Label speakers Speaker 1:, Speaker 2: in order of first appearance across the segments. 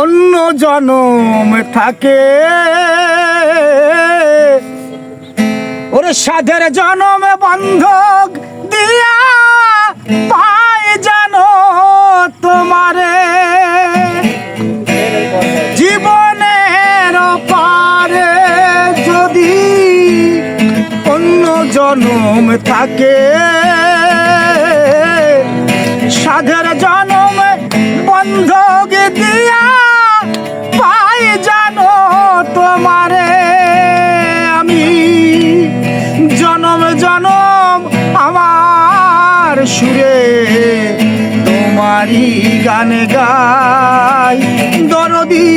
Speaker 1: অন্য জনম থাকে। ওরে সাধের জনমে বন্ধক দিয়া পাই জানো তোমারে। জীবনের পারে যদি অন্য জনম থাকে। সাধের জনম বন্ধক তোমারই গানে গাই। দরদি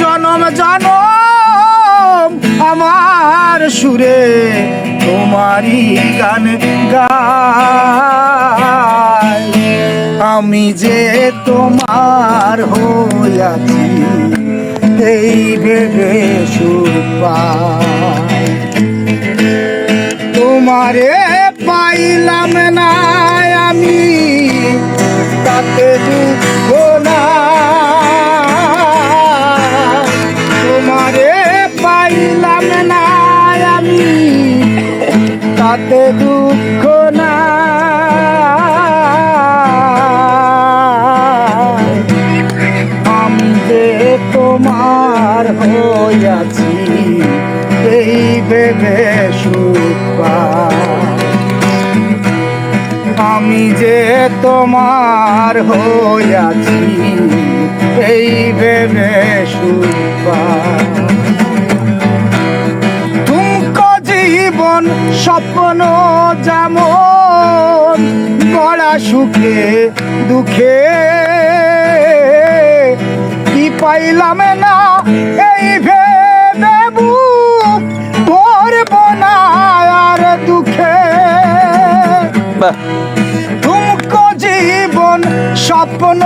Speaker 1: জনম জনম আমার সুরে তোমারই গান গাই। আমি যে তোমার হইয়াছি এই ভেবে তোমারে পাইলাম না আমি। না তোমারে পাইলাম না আমি, তাতে দুঃখ না আমি যে তোমার হইয়াছি, এই ভেবে সুখ আমি যে তোমার হইয়াছি, এই ভেবে। তুমকো জীবন স্বপ্ন যেমন, গড়া সুখে, দুঃখে। কি পাইলাম না এই ভেবে বুক না আর দুঃখে। স্বপ্ন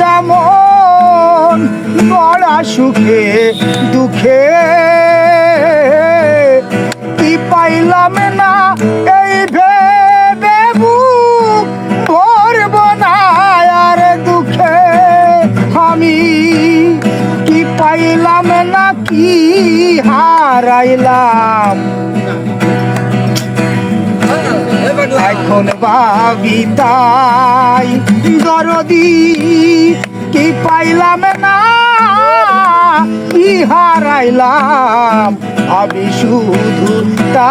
Speaker 1: যেমন গড়া সুখে, দুঃখে। কি পাইলাম না এই ভেবে ভরব না আর দুঃখে? আমি কি পাইলাম না কি হারাইলাম? এখন ভাবি তাই দরদি কি পাইলাম না? হারাইলাম? আমি শুধু তাই।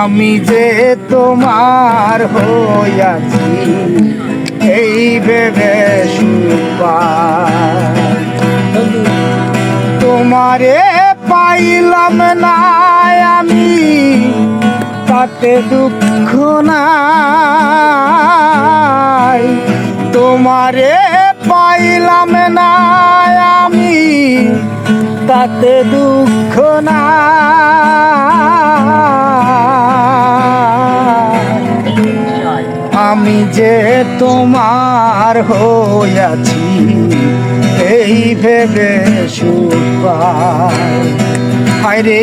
Speaker 1: আমি যে তোমার হইয়াছি, এই ভেবে তোমারে পাইলাম না আমি। তাতে দুঃখ নাই। তোমারে পাইলাম না আমি, তাতে দুঃখ নাই। আমি যে তোমার হইয়াছি এই ভেবে সুপাই হায়রে